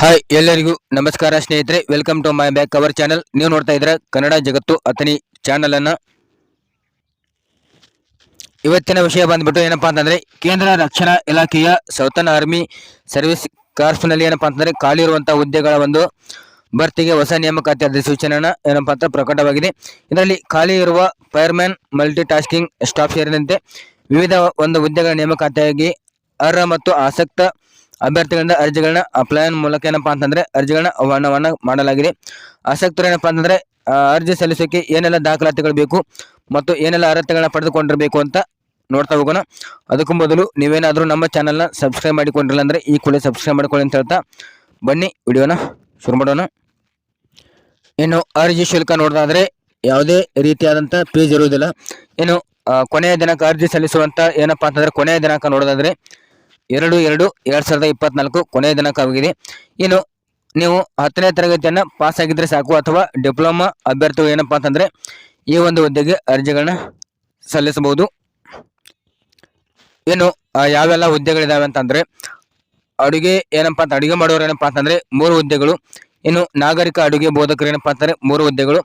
Hi ಎಲ್ಲರಿಗೂ ನಮಸ್ಕಾರ ಸ್ನೇಹಿತರೆ. Welcome to my back hour channel ನೀವು ನೋಡ್ತಾ ಇದ್ರೆ ಕನ್ನಡ ಜಗತ್ತು ಅತನಿ ಚಾನಲ್ ಅನ್ನ. ಇವತ್ತಿನ ವಿಷಯ ಬಂದ್ಬಿಟ್ಟು ಏನಪ್ಪಾ ಅಂತಂದ್ರೆ, ಕೇಂದ್ರ ರಕ್ಷಣಾ ಇಲಾಖೆಯ ಸೌತನ್ ಆರ್ಮಿ ಸರ್ವಿಸ್ ಕಾರ್ಪ್ಸ್ನಲ್ಲಿ ಏನಪ್ಪಾ ಅಂತಂದ್ರೆ, ಖಾಲಿ ಇರುವಂತಹ ಹುದ್ದೆಗಳ ಒಂದು ಭರ್ತಿಗೆ ಹೊಸ ನೇಮಕಾತಿ ಅಧಿಸೂಚನೆ ಏನಪ್ಪಾ ಅಂತ ಪ್ರಕಟವಾಗಿದೆ. ಇದರಲ್ಲಿ ಖಾಲಿ ಇರುವ ಫೈರ್ಮ್ಯಾನ್ ಮಲ್ಟಿ ಟಾಸ್ಕಿಂಗ್ ಸ್ಟಾಫ್ ಸೇರಿದಂತೆ ವಿವಿಧ ಒಂದು ಹುದ್ದೆಗಳ ನೇಮಕಾತಿಯಾಗಿ ಅರ್ಹ ಮತ್ತು ಆಸಕ್ತ ಅಭ್ಯರ್ಥಿಗಳಿಂದ ಅರ್ಜಿಗಳನ್ನ ಅಪ್ಲೈನ್ ಮೂಲಕ ಏನಪ್ಪಾ ಅಂತಂದ್ರೆ ಅರ್ಜಿಗಳನ್ನ ಆಹ್ವಾನವನ್ನ ಮಾಡಲಾಗಿದೆ. ಆಸಕ್ತರು ಏನಪ್ಪಾ ಅಂತಂದ್ರೆ ಅರ್ಜಿ ಸಲ್ಲಿಸೋಕೆ ಏನೆಲ್ಲ ದಾಖಲಾತಿಗಳು ಬೇಕು ಮತ್ತು ಏನೆಲ್ಲ ಅರ್ಹತೆಗಳನ್ನ ಪಡೆದುಕೊಂಡಿರಬೇಕು ಅಂತ ನೋಡ್ತಾ ಹೋಗೋಣ. ಅದಕ್ಕೂ ಮೊದಲು ನೀವೇನಾದರೂ ನಮ್ಮ ಚಾನಲ್ನ ಸಬ್ಸ್ಕ್ರೈಬ್ ಮಾಡಿಕೊಂಡಿಲ್ಲ ಅಂದರೆ ಈ ಕೂಡಲೇ ಸಬ್ಸ್ಕ್ರೈಬ್ ಮಾಡ್ಕೊಳ್ಳಿ ಅಂತ ಹೇಳ್ತಾ ಬನ್ನಿ, ವಿಡಿಯೋನ ಶುರು ಮಾಡೋಣ. ಇನ್ನು ಅರ್ಜಿ ಶುಲ್ಕ ನೋಡೋದಾದ್ರೆ ಯಾವುದೇ ರೀತಿಯಾದಂಥ ಪೇಜ್ ಇರುವುದಿಲ್ಲ. ಇನ್ನು ಕೊನೆಯ ದಿನಾಂಕ ಅರ್ಜಿ ಸಲ್ಲಿಸುವಂಥ ಏನಪ್ಪಾ ಅಂತಂದರೆ ಕೊನೆಯ ದಿನಾಂಕ ನೋಡೋದಾದ್ರೆ ಎರಡು ಎರಡು ಎರಡು ಸಾವಿರದ ಇಪ್ಪತ್ನಾಲ್ಕು ಕೊನೆಯ ದಿನಾಂಕವಾಗಿದೆ ಇನ್ನು ನೀವು ಹತ್ತನೇ ತರಗತಿಯನ್ನ ಪಾಸ್ ಆಗಿದ್ರೆ ಸಾಕು ಅಥವಾ ಡಿಪ್ಲೊಮಾ ಅಭ್ಯರ್ಥಿಗಳು ಏನಪ್ಪಾ ಅಂತಂದ್ರೆ ಈ ಒಂದು ಹುದ್ದೆಗೆ ಅರ್ಜಿಗಳನ್ನ ಸಲ್ಲಿಸಬಹುದು. ಇನ್ನು ಯಾವೆಲ್ಲ ಹುದ್ದೆಗಳಿದ್ದಾವೆ ಅಂತಂದ್ರೆ ಅಡುಗೆ ಏನಪ್ಪಾ ಅಂತ, ಅಡುಗೆ ಮಾಡೋರು ಏನಪ್ಪಾ ಅಂತಂದ್ರೆ ಮೂರು ಹುದ್ದೆಗಳು. ಇನ್ನು ನಾಗರಿಕ ಅಡುಗೆ ಬೋಧಕರು ಏನಪ್ಪಾ ಅಂತಂದರೆ ಮೂರು ಹುದ್ದೆಗಳು.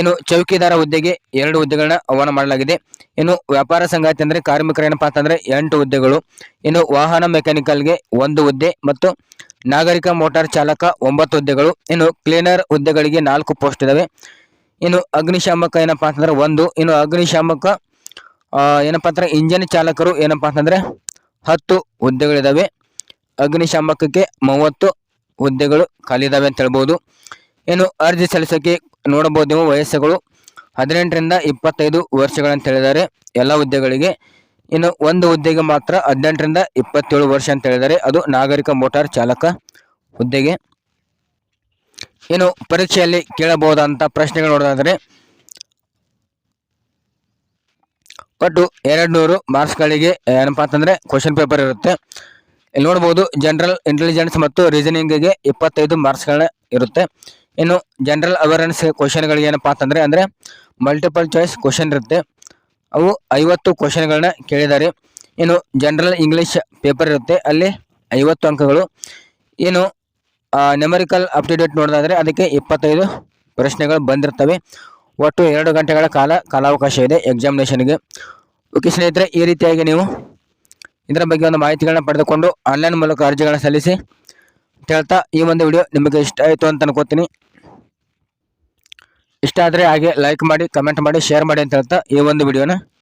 ಇನ್ನು ಚೌಕಿದಾರ ಹುದ್ದೆಗೆ ಎರಡು ಹುದ್ದೆಗಳನ್ನ ಆಹ್ವಾನ ಮಾಡಲಾಗಿದೆ. ಇನ್ನು ವ್ಯಾಪಾರ ಸಂಗಾತಿ ಅಂದ್ರೆ ಕಾರ್ಮಿಕರ ಏನಪ್ಪಾ ಅಂತಂದ್ರೆ ಎಂಟು ಹುದ್ದೆಗಳು. ಇನ್ನು ವಾಹನ ಮೆಕ್ಯಾನಿಕಲ್ಗೆ ಒಂದು ಹುದ್ದೆ ಮತ್ತು ನಾಗರಿಕ ಮೋಟಾರ್ ಚಾಲಕ ಒಂಬತ್ತು ಹುದ್ದೆಗಳು. ಇನ್ನು ಕ್ಲೀನರ್ ಹುದ್ದೆಗಳಿಗೆ ನಾಲ್ಕು ಪೋಸ್ಟ್ ಇದಾವೆ. ಇನ್ನು ಅಗ್ನಿಶಾಮಕ ಏನಪ್ಪಾ ಅಂತಂದ್ರೆ ಒಂದು. ಇನ್ನು ಅಗ್ನಿಶಾಮಕ ಏನಪ್ಪಾ ಅಂತಂದ್ರೆ ಇಂಜಿನ್ ಚಾಲಕರು ಏನಪ್ಪಾ ಅಂತಂದ್ರೆ ಹತ್ತು ಹುದ್ದೆಗಳಿದಾವೆ. ಅಗ್ನಿಶಾಮಕಕ್ಕೆ ಮೂವತ್ತು ಹುದ್ದೆಗಳು ಖಾಲಿ ಇದಾವೆ ಅಂತ ಹೇಳ್ಬೋದು. ಇನ್ನು ಅರ್ಜಿ ಸಲ್ಲಿಸೋಕೆ ನೋಡಬಹುದು ನೀವು ವಯಸ್ಸುಗಳು ಹದಿನೆಂಟರಿಂದ ಇಪ್ಪತ್ತೈದು ವರ್ಷಗಳಂತ ಹೇಳಿದ್ದಾರೆ. ಎಲ್ಲ ಹುದ್ದೆಗಳಿಗೆ ಇನ್ನು ಒಂದು ಹುದ್ದೆಗೆ ಮಾತ್ರ ಹದಿನೆಂಟರಿಂದ ಇಪ್ಪತ್ತೇಳು ವರ್ಷ ಅಂತ ಹೇಳಿದ್ದಾರೆ. ಅದು ನಾಗರಿಕ ಮೋಟಾರ್ ಚಾಲಕ ಹುದ್ದೆಗೆ. ಇನ್ನು ಪರೀಕ್ಷೆಯಲ್ಲಿ ಕೇಳಬಹುದಂತ ಪ್ರಶ್ನೆಗಳು ನೋಡೋದಾದರೆ, ಒಟ್ಟು ಎರಡು ನೂರು ಮಾರ್ಕ್ಸ್ಗಳಿಗೆ ಏನಪ್ಪಾ ಅಂತಂದರೆ ಕ್ವಶನ್ ಪೇಪರ್ ಇರುತ್ತೆ. ಇಲ್ಲಿ ನೋಡ್ಬೋದು ಜನರಲ್ ಇಂಟೆಲಿಜೆನ್ಸ್ ಮತ್ತು ರೀಸನಿಂಗಿಗೆ ಇಪ್ಪತ್ತೈದು ಮಾರ್ಕ್ಸ್ಗಳನ್ನ ಇರುತ್ತೆ. ಇನ್ನು ಜನರಲ್ ಅವೇರ್ನೆಸ್ ಕ್ವಶನ್ಗಳಿಗೆ ಏನಪ್ಪಾ ಅಂತಂದರೆ, ಅಂದರೆ ಮಲ್ಟಿಪಲ್ ಚಾಯ್ಸ್ ಕ್ವಶನ್ ಇರುತ್ತೆ. ಅವು ಐವತ್ತು ಕ್ವಶನ್ಗಳನ್ನ ಕೇಳಿದ್ದಾರೆ ಇನ್ನು ಜನರಲ್ ಇಂಗ್ಲೀಷ್ ಪೇಪರ್ ಇರುತ್ತೆ. ಅಲ್ಲಿ ಐವತ್ತು ಅಂಕಗಳು. ಇನ್ನು ನೆಮರಿಕಲ್ ಡೇಟ್ ನೋಡೋದಾದ್ರೆ ಅದಕ್ಕೆ ಇಪ್ಪತ್ತೈದು ಪ್ರಶ್ನೆಗಳು ಬಂದಿರ್ತವೆ. ಒಟ್ಟು ಎರಡು ಗಂಟೆಗಳ ಕಾಲ ಕಾಲಾವಕಾಶ ಇದೆ ಎಕ್ಸಾಮಿನೇಷನ್ಗೆ ಓಕೆ ಸ್ನೇಹಿತರೆ, ಈ ರೀತಿಯಾಗಿ ನೀವು ಇದರ ಬಗ್ಗೆ ಒಂದು ಮಾಹಿತಿಗಳನ್ನ ಪಡೆದುಕೊಂಡು ಆನ್ಲೈನ್ ಮೂಲಕ ಅರ್ಜಿಗಳನ್ನ ಸಲ್ಲಿಸಿ ಹೇಳ್ತಾ ಈ ಒಂದು ವಿಡಿಯೋ ನಿಮಗೆ ಇಷ್ಟ ಆಯಿತು ಅಂತ ಅನ್ಕೋತೀನಿ. ಇಷ್ಟ ಆದರೆ ಹಾಗೆ ಲೈಕ್ ಮಾಡಿ ಕಮೆಂಟ್ ಮಾಡಿ ಶೇರ್ ಮಾಡಿ ಅಂತ ಹೇಳ್ತಾ ಈ ಒಂದು ವಿಡಿಯೋನ